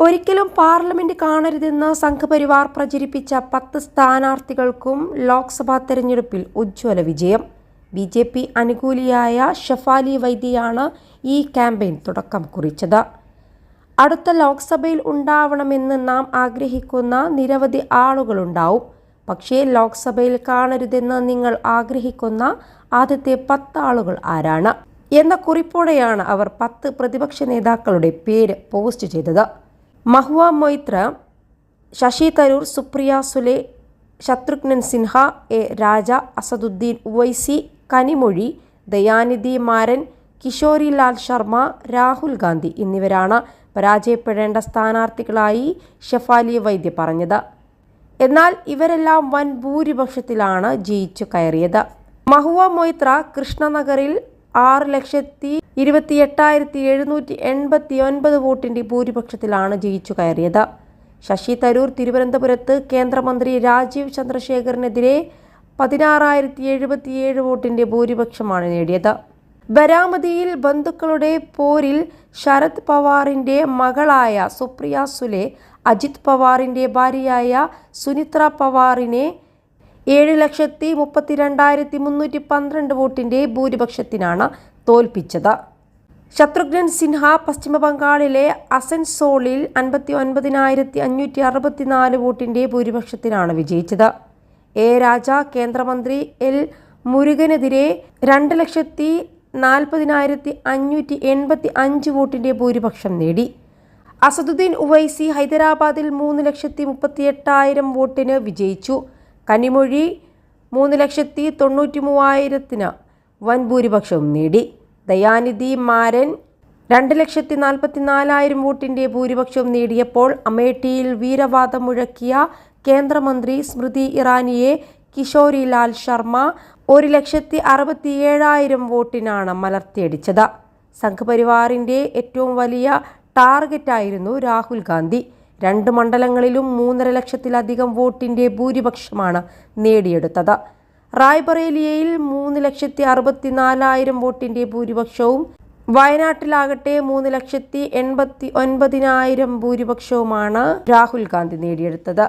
ഒരിക്കലും പാർലമെന്റ് കാണരുതെന്ന് സംഘപരിവാർ പ്രചരിപ്പിച്ച പത്ത് സ്ഥാനാർത്ഥികൾക്കും ലോക്സഭാ തെരഞ്ഞെടുപ്പിൽ ഉജ്ജ്വല വിജയം. ബി ജെ പി അനുകൂലിയായ ഷഫാലി വൈദ്യയാണ് ഈ ക്യാമ്പയിൻ തുടക്കം കുറിച്ചത്. അടുത്ത ലോക്സഭയിൽ ഉണ്ടാവണമെന്ന് നാം ആഗ്രഹിക്കുന്ന നിരവധി ആളുകളുണ്ടാവും. പക്ഷേ ലോക്സഭയിൽ കാണരുതെന്ന് നിങ്ങൾ ആഗ്രഹിക്കുന്ന ആദ്യത്തെ പത്ത് ആളുകൾ ആരാണ്? എന്ന കുറിപ്പോടെയാണ് അവർ പത്ത് പ്രതിപക്ഷ നേതാക്കളുടെ പേര് പോസ്റ്റ് ചെയ്തത്. മഹുവ മൊയ്ത്ര ശശി തരൂർ സുപ്രിയ സുലെ ശത്രുഘ്നൻ സിൻഹ എ രാജ അസദുദ്ദീൻ ഉവൈസി കനിമൊഴി ദയാനിധി മാരൻ കിഷോരിലാൽ ശർമ്മ രാഹുൽ ഗാന്ധി എന്നിവരാണ് പരാജയപ്പെടേണ്ട സ്ഥാനാർത്ഥികളായി ഷെഫാലി വൈദ്യ പറഞ്ഞത്. എന്നാൽ ഇവരെല്ലാം വൻ ഭൂരിപക്ഷത്തിലാണ് ജയിച്ചു കയറിയത്. മഹുവ മൊയ്ത്ര കൃഷ്ണനഗറിൽ ആറ് ലക്ഷത്തി ഇരുപത്തി എട്ടായിരത്തി എഴുന്നൂറ്റി എൺപത്തി ഒൻപത് വോട്ടിന്റെ ഭൂരിപക്ഷത്തിലാണ് ജയിച്ചു കയറിയത്. ശശി തരൂർ തിരുവനന്തപുരത്ത് കേന്ദ്രമന്ത്രി രാജീവ് ചന്ദ്രശേഖറിനെതിരെ പതിനാറായിരത്തി എഴുപത്തിയേഴ് വോട്ടിന്റെ ഭൂരിപക്ഷമാണ് നേടിയത്. ബരാമതിയിൽ ബന്ധുക്കളുടെ പോരിൽ ശരത് പവാറിന്റെ മകളായ സുപ്രിയ സുലെ അജിത് പവാറിന്റെ ഭാര്യയായ സുനിത്ര പവാറിനെ ഏഴ് ലക്ഷത്തി മുപ്പത്തിരണ്ടായിരത്തി മുന്നൂറ്റി പന്ത്രണ്ട് വോട്ടിന്റെ ഭൂരിപക്ഷത്തിനാണ് തോൽപ്പിച്ചത്. ശത്രുഘ്നൻ സിൻഹ പശ്ചിമ ബംഗാളിലെ അസൻസോളിൽ അൻപത്തി ഒൻപതിനായിരത്തി അഞ്ഞൂറ്റി അറുപത്തിനാല് വോട്ടിന്റെ ഭൂരിപക്ഷത്തിനാണ് വിജയിച്ചത്. എ രാജ കേന്ദ്രമന്ത്രി എൽ മുരുകനെതിരെ രണ്ട് ലക്ഷത്തി നാൽപ്പതിനായിരത്തി അഞ്ഞൂറ്റി എൺപത്തി അഞ്ച് വോട്ടിന്റെ ഭൂരിപക്ഷം നേടി. അസദുദ്ദീൻ ഉവൈസി ഹൈദരാബാദിൽ മൂന്ന് ലക്ഷത്തി മുപ്പത്തി എട്ടായിരം വോട്ടിന് വിജയിച്ചു. കനിമൊഴി മൂന്ന് ലക്ഷത്തി തൊണ്ണൂറ്റി മൂവായിരത്തിന് വൻ ഭൂരിപക്ഷവും നേടി. ദയാനിധി മാരൻ രണ്ട് ലക്ഷത്തി നാൽപ്പത്തി നാലായിരം വോട്ടിന്റെ ഭൂരിപക്ഷവും നേടിയപ്പോൾ അമേഠിയിൽ വീരവാദം മുഴക്കിയ കേന്ദ്രമന്ത്രി സ്മൃതി ഇറാനിയെ കിഷോരിലാൽ ശർമ്മ ഒരു ലക്ഷത്തി അറുപത്തി ഏഴായിരം വോട്ടിനാണ് മലർത്തിയടിച്ചത്. സംഘപരിവാറിന്റെ ഏറ്റവും വലിയ ടാർഗറ്റായിരുന്നു രാഹുൽ ഗാന്ധി. രണ്ട് മണ്ഡലങ്ങളിലും മൂന്നര ലക്ഷത്തിലധികം വോട്ടിന്റെ ഭൂരിപക്ഷമാണ് നേടിയെടുത്തത്. റായ്ബറേലിയയിൽ മൂന്ന് ലക്ഷത്തി അറുപത്തിനാലായിരം വോട്ടിന്റെ ഭൂരിപക്ഷവും വയനാട്ടിലാകട്ടെ മൂന്ന് ലക്ഷത്തി എൺപത്തി ഒൻപതിനായിരം ഭൂരിപക്ഷവുമാണ് രാഹുൽ ഗാന്ധി നേടിയെടുത്തത്.